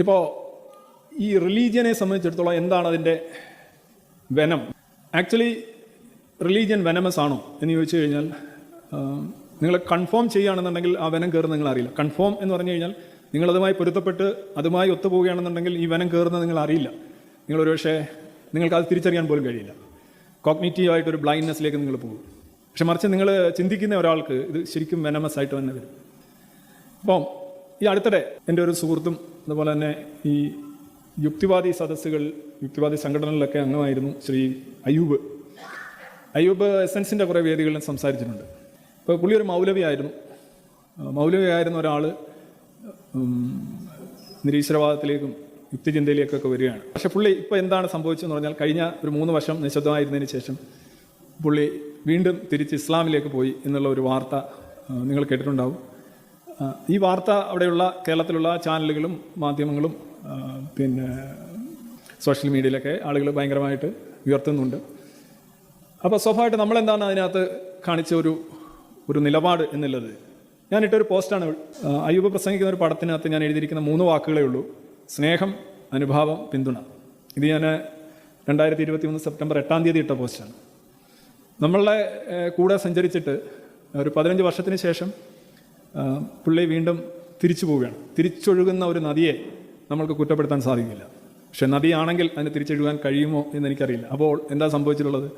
ഇപ്പോൾ ഈ റിലീജിയനെ സംബന്ധിച്ചിടത്തോളം എന്താണ് അതിന്റെ വനം? ആക്ച്വലി റിലീജിയൻ വെനമസ് ആണോ എന്ന് ചോദിച്ചു കഴിഞ്ഞാൽ നിങ്ങൾ കൺഫേം ചെയ്യുകയാണെന്നുണ്ടെങ്കിൽ ആ വനം കയറുന്ന നിങ്ങൾ അറിയില്ല. കൺഫേം എന്ന് പറഞ്ഞു കഴിഞ്ഞാൽ നിങ്ങളതുമായി പൊരുത്തപ്പെട്ട് അതുമായി ഒത്തുപോവുകയാണെന്നുണ്ടെങ്കിൽ ഈ വനം കയറുന്നത് നിങ്ങൾ അറിയില്ല. നിങ്ങൾ ഒരുപക്ഷെ നിങ്ങൾക്ക് അത് തിരിച്ചറിയാൻ പോലും കഴിയില്ല. കോഗ്നേറ്റീവായിട്ടൊരു ബ്ലൈൻഡ്നെസ്സിലേക്ക് നിങ്ങൾ പോകും. പക്ഷെ മറിച്ച് നിങ്ങൾ ചിന്തിക്കുന്ന ഒരാൾക്ക് ഇത് ശരിക്കും വെനമസ് ആയിട്ട് തന്നെ വരും. അപ്പം ഈ അടുത്തിടെ എന്റെ ഒരു സുഹൃത്തും അതുപോലെ തന്നെ ഈ യുക്തിവാദി സദസ്സുകൾ യുക്തിവാദി സംഘടനകളിലൊക്കെ അംഗമായിരുന്നു ശ്രീ അയ്യൂബ്. അയ്യൂബ് എസൻസിന്റെ കുറേ വേദികളിലും സംസാരിച്ചിട്ടുണ്ട്. ഇപ്പോൾ പുള്ളി ഒരു മൗലവിയായിരുന്നു. മൗലവിയായിരുന്ന ഒരാൾ നിരീശ്വരവാദത്തിലേക്കും യുക്തിചിന്തയിലേക്കൊക്കെ വരികയാണ്. പക്ഷേ പുള്ളി ഇപ്പോൾ എന്താണ് സംഭവിച്ചതെന്ന് പറഞ്ഞാൽ കഴിഞ്ഞ ഒരു മൂന്ന് വർഷം നിശബ്ദമായിരുന്നതിന് ശേഷം പുള്ളി വീണ്ടും തിരിച്ച് ഇസ്ലാമിലേക്ക് പോയി എന്നുള്ള ഒരു വാർത്ത നിങ്ങൾ കേട്ടിട്ടുണ്ടാവും. ഈ വാർത്ത അവിടെയുള്ള കേരളത്തിലുള്ള ചാനലുകളും മാധ്യമങ്ങളും പിന്നെ സോഷ്യൽ മീഡിയയിലൊക്കെ ആളുകൾ ഭയങ്കരമായിട്ട് ഉയർത്തുന്നുണ്ട്. അപ്പോൾ സ്വാഭാവികമായിട്ട് നമ്മളെന്താണ് അതിനകത്ത് കാണിച്ച ഒരു ഒരു നിലപാട് എന്നുള്ളത്? ഞാനിട്ടൊരു പോസ്റ്റാണ് അയ്യൂബ് പ്രസംഗിക്കുന്ന ഒരു പടത്തിനകത്ത് ഞാൻ എഴുതിയിരിക്കുന്ന മൂന്ന് വാക്കുകളേ ഉള്ളൂ. സ്നേഹം അനുഭാവം പിന്തുണ. ഇത് ഞാൻ രണ്ടായിരത്തി ഇരുപത്തി മൂന്ന് സെപ്റ്റംബർ എട്ടാം തീയതി ഇട്ട പോസ്റ്റാണ്. നമ്മളുടെ കൂടെ സഞ്ചരിച്ചിട്ട് ഒരു പതിനഞ്ച് വർഷത്തിന് ശേഷം പുള്ളി വീണ്ടും തിരിച്ചു പോവുകയാണ്. തിരിച്ചൊഴുകുന്ന ഒരു നദിയെ നമ്മൾക്ക് കുറ്റപ്പെടുത്താൻ സാധിക്കില്ല. പക്ഷെ നദിയാണെങ്കിൽ അതിന് തിരിച്ചൊഴുകാൻ കഴിയുമോ എന്ന് എനിക്കറിയില്ല അപ്പോൾ എന്താ സംഭവിച്ചിട്ടുള്ളത്?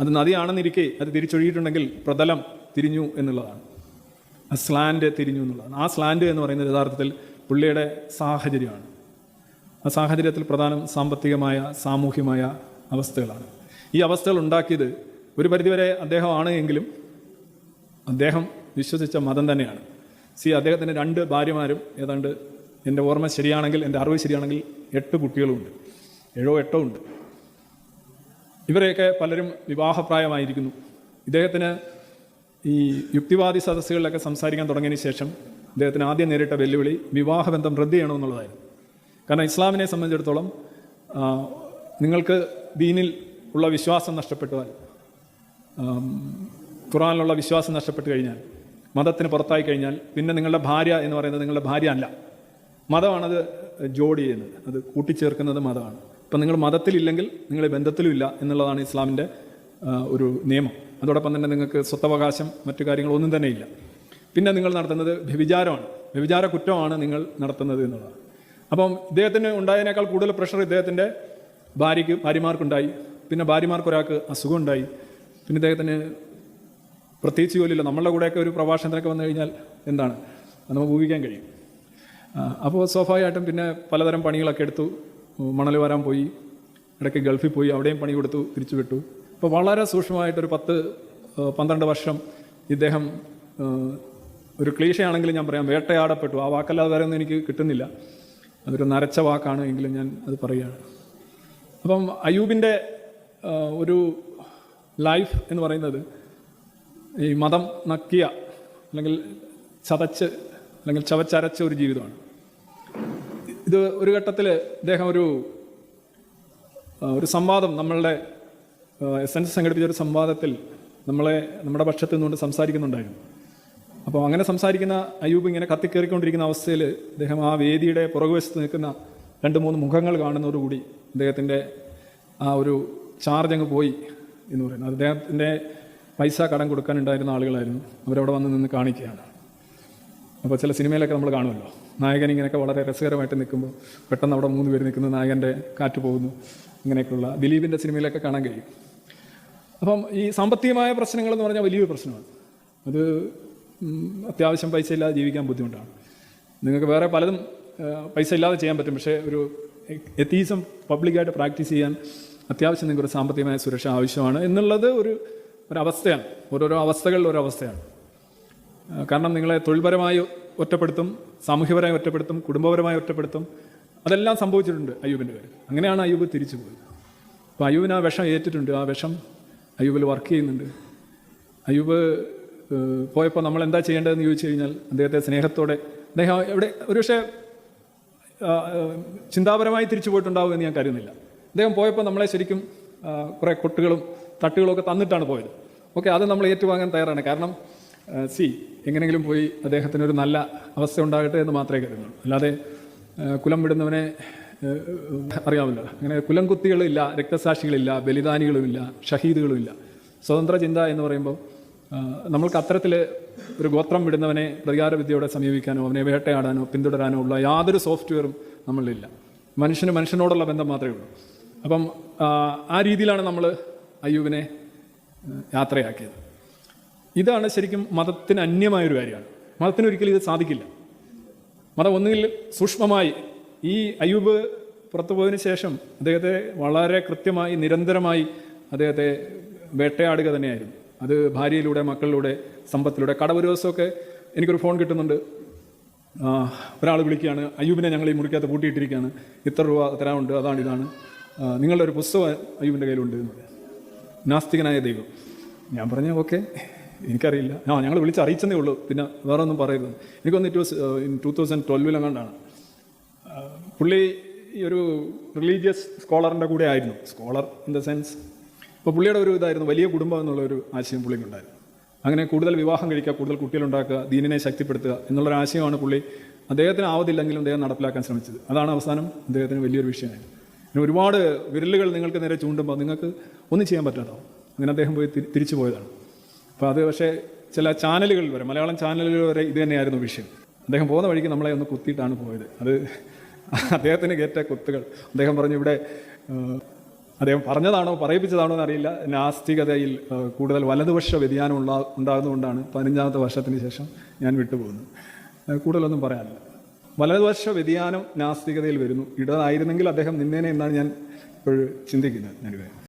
അത് നദിയാണെന്നിരിക്കെ അത് തിരിച്ചൊഴുകിയിട്ടുണ്ടെങ്കിൽ പ്രതലം തിരിഞ്ഞു എന്നുള്ളതാണ്. ആ സ്ലാൻഡ് തിരിഞ്ഞു എന്നുള്ളതാണ്. ആ സ്ലാൻഡ് എന്ന് പറയുന്നത് യഥാർത്ഥത്തിൽ പുള്ളിയുടെ സാഹചര്യമാണ്. ആ സാഹചര്യത്തിൽ പ്രധാനം സാമ്പത്തികമായ സാമൂഹ്യമായ അവസ്ഥകളാണ്. ഈ അവസ്ഥകൾ ഉണ്ടാക്കിയത് ഒരു പരിധിവരെ അദ്ദേഹമാണ് എങ്കിലും അദ്ദേഹം വിശ്വസിച്ച മതം തന്നെയാണ്. സി അദ്ദേഹത്തിന്റെ രണ്ട് ഭാര്യമാരും ഏതാണ്ട് എന്റെ ഓർമ്മ ശരിയാണെങ്കിൽ എന്റെ അറിവ് ശരിയാണെങ്കിൽ എട്ട് കുട്ടികളുമുണ്ട് ഏഴോ എട്ടോ ഉണ്ട്. ഇവരെയൊക്കെ പലരും വിവാഹപ്രായമായിരിക്കുന്നു. ഇദ്ദേഹത്തിന് ഈ യുക്തിവാദി സദസ്സുകളിലൊക്കെ സംസാരിക്കാൻ തുടങ്ങിയതിന് ശേഷം അദ്ദേഹത്തിന് ആദ്യം നേരിട്ട വെല്ലുവിളി വിവാഹബന്ധം റദ്ദ് ചെയ്യണമെന്നുള്ളതായിരുന്നു കാരണം ഇസ്ലാമിനെ സംബന്ധിച്ചിടത്തോളം നിങ്ങൾക്ക് ദീനിൽ ഉള്ള വിശ്വാസം നഷ്ടപ്പെട്ടാൽ ഖുറാനിലുള്ള വിശ്വാസം നഷ്ടപ്പെട്ട് കഴിഞ്ഞാൽ മതത്തിന് പുറത്തായി കഴിഞ്ഞാൽ പിന്നെ നിങ്ങളുടെ ഭാര്യ എന്ന് പറയുന്നത് നിങ്ങളുടെ ഭാര്യ അല്ല. മതമാണത് ജോഡി ചെയ്യുന്നത്. അത് കൂട്ടിച്ചേർക്കുന്നത് മതമാണ്. ഇപ്പം നിങ്ങൾ മതത്തിലില്ലെങ്കിൽ നിങ്ങൾ ബന്ധത്തിലും ഇല്ല എന്നുള്ളതാണ് ഇസ്ലാമിന്റെ ഒരു നിയമം. അതോടൊപ്പം തന്നെ നിങ്ങൾക്ക് സ്വത്തവകാശം മറ്റു കാര്യങ്ങളൊന്നും തന്നെ ഇല്ല. പിന്നെ നിങ്ങൾ നടത്തുന്നത് വ്യഭിചാരമാണ്. വ്യഭിചാര കുറ്റമാണ് നിങ്ങൾ നടത്തുന്നത് എന്നുള്ളതാണ്. അപ്പം ഇദ്ദേഹത്തിന് ഉണ്ടായതിനേക്കാൾ കൂടുതൽ പ്രഷർ ഇദ്ദേഹത്തിന്റെ ഭാര്യയ്ക്ക് ഭാര്യമാർക്കുണ്ടായി. പിന്നെ ഭാര്യമാർക്ക് ഒരാൾക്ക് അസുഖം പിന്നെ ഇദ്ദേഹത്തിന് പ്രത്യേകിച്ച് ജോലിയില്ല. നമ്മളുടെ കൂടെയൊക്കെ ഒരു പ്രഭാഷണത്തിനൊക്കെ വന്നു കഴിഞ്ഞാൽ എന്താണ്? നമുക്ക് ഊഹിക്കാൻ കഴിയും. അപ്പോൾ സ്വാഭാവികമായിട്ടും പിന്നെ പലതരം പണികളൊക്കെ എടുത്തു. മണൽ വരാൻ പോയി. ഇടയ്ക്ക് ഗൾഫിൽ പോയി. അവിടെയും പണി കൊടുത്തു തിരിച്ചു വിട്ടു. അപ്പോൾ വളരെ സൂക്ഷ്മമായിട്ടൊരു പത്ത് പന്ത്രണ്ട് വർഷം ഇദ്ദേഹം ഒരു ക്ലീശയാണെങ്കിലും ഞാൻ പറയാം വേട്ടയാടപ്പെട്ടു. ആ വാക്കല്ലാതെ വേറെ ഒന്നും എനിക്ക് കിട്ടുന്നില്ല. അതൊരു നരച്ച വാക്കാണ് എങ്കിലും ഞാൻ അത് പറയുകയാണ്. അപ്പം അയ്യൂബിന്റെ ഒരു ലൈഫ് എന്ന് പറയുന്നത് ഈ മതം നക്കിയ അല്ലെങ്കിൽ ചതച്ച് അല്ലെങ്കിൽ ചവച്ചരച്ച ഒരു ജീവിതമാണ്. ഇത് ഒരു ഘട്ടത്തിൽ ഇദ്ദേഹം ഒരു ഒരു സംവാദം നമ്മളുടെ എസ് എൻ സംഘടിപ്പിച്ച ഒരു സംവാദത്തിൽ നമ്മളെ നമ്മുടെ പക്ഷത്ത് നിന്നുകൊണ്ട് സംസാരിക്കുന്നുണ്ടായിരുന്നു. അപ്പോൾ അങ്ങനെ സംസാരിക്കുന്ന അയ്യൂബ് ഇങ്ങനെ കത്തിക്കേറിക്കൊണ്ടിരിക്കുന്ന അവസ്ഥയിൽ അദ്ദേഹം ആ വേദിയുടെ പുറകുവശത്ത് നിൽക്കുന്ന രണ്ട് മൂന്ന് മുഖങ്ങൾ കാണുന്നതോടുകൂടി അദ്ദേഹത്തിന്റെ ആ ഒരു ചാർജ് അങ്ങ് പോയി എന്ന് പറയുന്നത് അദ്ദേഹത്തിന്റെ പൈസ കടം കൊടുക്കാനുണ്ടായിരുന്ന ആളുകളായിരുന്നു. അവരവിടെ വന്ന് നിന്ന് കാണിക്കുകയാണ്. അപ്പോൾ ചില സിനിമയിലൊക്കെ നമ്മൾ കാണുമല്ലോ. നായകൻ ഇങ്ങനെയൊക്കെ വളരെ രസകരമായിട്ട് നിൽക്കുമ്പോൾ പെട്ടെന്ന് അവിടെ മൂന്ന് പേര് നിൽക്കുന്നു നായകന്റെ കാറ്റ് പോകുന്നു. ഇങ്ങനെയൊക്കെയുള്ള ദിലീപിന്റെ സിനിമയിലൊക്കെ കാണാൻ കഴിയും. അപ്പം ഈ സാമ്പത്തികമായ പ്രശ്നങ്ങൾ എന്ന് പറഞ്ഞാൽ വലിയൊരു പ്രശ്നമാണ്. അത് അത്യാവശ്യം പൈസ ഇല്ലാതെ ജീവിക്കാൻ ബുദ്ധിമുട്ടാണ്. നിങ്ങൾക്ക് വേറെ പലതും പൈസ ഇല്ലാതെ ചെയ്യാൻ പറ്റും. പക്ഷേ ഒരു എത്തീസം പബ്ലിക്കായിട്ട് പ്രാക്ടീസ് ചെയ്യാൻ അത്യാവശ്യം നിങ്ങൾക്കൊരു സാമ്പത്തികമായ സുരക്ഷ ആവശ്യമാണ്. എന്നുള്ളത് ഒരു ഒരു അവസ്ഥയാണ് ഓരോരോ അവസ്ഥകളിൽ ഒരു അവസ്ഥയാണ് കാരണം നിങ്ങളെ തൊഴിൽപരമായി ഒറ്റപ്പെടുത്തും സാമൂഹ്യപരമായി ഒറ്റപ്പെടുത്തും കുടുംബപരമായി ഒറ്റപ്പെടുത്തും അതെല്ലാം സംഭവിച്ചിട്ടുണ്ട് അയ്യൂബിന്റെ പേര് അങ്ങനെയാണ് അയ്യൂബ് തിരിച്ചു പോയത്. അപ്പോൾ അയ്യൂബിന് ആ വിഷം ഏറ്റിട്ടുണ്ട്. ആ വിഷം അയ്യൂബിൽ വർക്ക് ചെയ്യുന്നുണ്ട്. അയ്യൂബ് പോയപ്പോൾ നമ്മൾ എന്താ ചെയ്യേണ്ടതെന്ന് ചോദിച്ചു കഴിഞ്ഞാൽ അദ്ദേഹത്തെ സ്നേഹത്തോടെ അദ്ദേഹം എവിടെ ഒരുപക്ഷെ ചിന്താപരമായി തിരിച്ചു പോയിട്ടുണ്ടാവും എന്ന് ഞാൻ കരുതുന്നില്ല. അദ്ദേഹം പോയപ്പോൾ നമ്മളെ ശരിക്കും കുറേ കൊട്ടുകളും തട്ടുകളും ഒക്കെ തന്നിട്ടാണ് പോയത്. ഓക്കെ അത് നമ്മൾ ഏറ്റുവാങ്ങാൻ തയ്യാറാണ്. കാരണം സി എങ്ങനെയെങ്കിലും പോയി അദ്ദേഹത്തിന് ഒരു നല്ല അവസ്ഥ ഉണ്ടാകട്ടെ എന്ന് മാത്രമേ കരുതുന്നുള്ളൂ. അല്ലാതെ കുലം വിടുന്നവനെ അറിയാമല്ലോ. അങ്ങനെ കുലം കുത്തികളില്ല രക്തസാക്ഷികളില്ല ബലിദാനികളുമില്ല ഷഹീദുകളുമില്ല. സ്വതന്ത്ര ചിന്ത എന്ന് പറയുമ്പോൾ നമ്മൾക്ക് അത്തരത്തിൽ ഒരു ഗോത്രം വിടുന്നവനെ പ്രതികാരവിദ്യയോടെ സമീപിക്കാനോ അവനെ വേട്ടയാടാനോ പിന്തുടരാനോ ഉള്ള യാതൊരു സോഫ്റ്റ്വെയറും നമ്മളിലില്ല. മനുഷ്യന് മനുഷ്യനോടുള്ള ബന്ധം മാത്രമേ ഉള്ളൂ. അപ്പം ആ രീതിയിലാണ് നമ്മൾ അയ്യൂബിനെ യാത്രയാക്കിയത്. ഇതാണ് ശരിക്കും മതത്തിന് അന്യമായൊരു കാര്യമാണ്. മതത്തിന് ഒരിക്കലും ഇത് സാധിക്കില്ല. മതം ഒന്നുകിൽ സൂക്ഷ്മമായി ഈ അയ്യൂബ് പുറത്തു ശേഷം അദ്ദേഹത്തെ വളരെ കൃത്യമായി നിരന്തരമായി അദ്ദേഹത്തെ വേട്ടയാടുക തന്നെയായിരുന്നു. അത് ഭാര്യയിലൂടെ മക്കളിലൂടെ സമ്പത്തിലൂടെ കടവൊരു ദിവസമൊക്കെ എനിക്കൊരു ഫോൺ കിട്ടുന്നുണ്ട്. ഒരാൾ വിളിക്കുകയാണ് അയ്യൂബിനെ ഞങ്ങൾ ഈ മുറിക്കകത്ത് പൂട്ടിയിട്ടിരിക്കുകയാണ്. ഇത്ര രൂപ തരാനുണ്ട്. അതാണ് ഇതാണ്. നിങ്ങളുടെ ഒരു പുസ്തകം അയ്യൂബിന്റെ കയ്യിലുണ്ട് എന്ന് പറയാം നാസ്തികനായ ദൈവം. ഞാൻ പറഞ്ഞു ഓക്കെ. എനിക്കറിയില്ല. ആ ഞങ്ങൾ വിളിച്ച് അറിയിച്ചതേ ഉള്ളൂ. പിന്നെ വേറെ ഒന്നും പറയരുത്. എനിക്കൊന്ന് it was in two thousand ട്വൽവിലെങ്ങാണ്ടാണ് പുള്ളി ഈ ഒരു റിലീജിയസ് സ്കോളറിന്റെ കൂടെ ആയിരുന്നു. സ്കോളർ ഇൻ ദ സെൻസ് അപ്പോൾ പുള്ളിയുടെ ഒരു ഇതായിരുന്നു വലിയ കുടുംബം എന്നുള്ള ഒരു ആശയം പുള്ളിക്കുണ്ടായിരുന്നു അങ്ങനെ കൂടുതൽ വിവാഹം കഴിക്കുക കൂടുതൽ കുട്ടികളുണ്ടാക്കുക ദീനിനെ ശക്തിപ്പെടുത്തുക എന്നുള്ളൊരു ആശയമാണ് പുള്ളി അദ്ദേഹത്തിന് ആവതില്ലെങ്കിലും അദ്ദേഹം നടപ്പിലാക്കാൻ ശ്രമിച്ചത്. അതാണ് അവസാനം അദ്ദേഹത്തിന് വലിയൊരു വിഷയമായത്. പിന്നെ ഒരുപാട് വിരലുകൾ നിങ്ങൾക്ക് നേരെ ചൂണ്ടുമ്പോൾ നിങ്ങൾക്ക് ഒന്നും ചെയ്യാൻ പറ്റാതാവും അങ്ങനെ അദ്ദേഹം പോയി തിരിച്ചു പോയതാണ്. അപ്പോൾ അത് പക്ഷേ ചില ചാനലുകളിൽ വരെ മലയാളം ചാനലുകൾ വരെ ഇത് തന്നെയായിരുന്നു വിഷയം. അദ്ദേഹം പോകുന്ന വഴിക്ക് നമ്മളെ ഒന്ന് കുത്തിയിട്ടാണ് പോയത്. അത് അദ്ദേഹത്തിന് കയറ്റ കുത്തുകൾ. അദ്ദേഹം പറഞ്ഞു ഇവിടെ അദ്ദേഹം പറഞ്ഞതാണോ പറയിപ്പിച്ചതാണോ എന്നറിയില്ല. നാസ്തികതയിൽ കൂടുതൽ വലതുപക്ഷ വ്യതിയാനം ഉള്ള ഉണ്ടാകുന്നതുകൊണ്ടാണ് പതിനഞ്ചാമത്തെ വർഷത്തിന് ശേഷം ഞാൻ വിട്ടുപോകുന്നത്. കൂടുതലൊന്നും പറയാനില്ല. വലതുപക്ഷ വ്യതിയാനം നാസ്തികതയിൽ വരുന്നു. ഇടതായിരുന്നെങ്കിൽ അദ്ദേഹം നിന്നേനെ എന്നാണ് ഞാൻ ഇപ്പോൾ ചിന്തിക്കുന്നത് ഞാനിവിടെ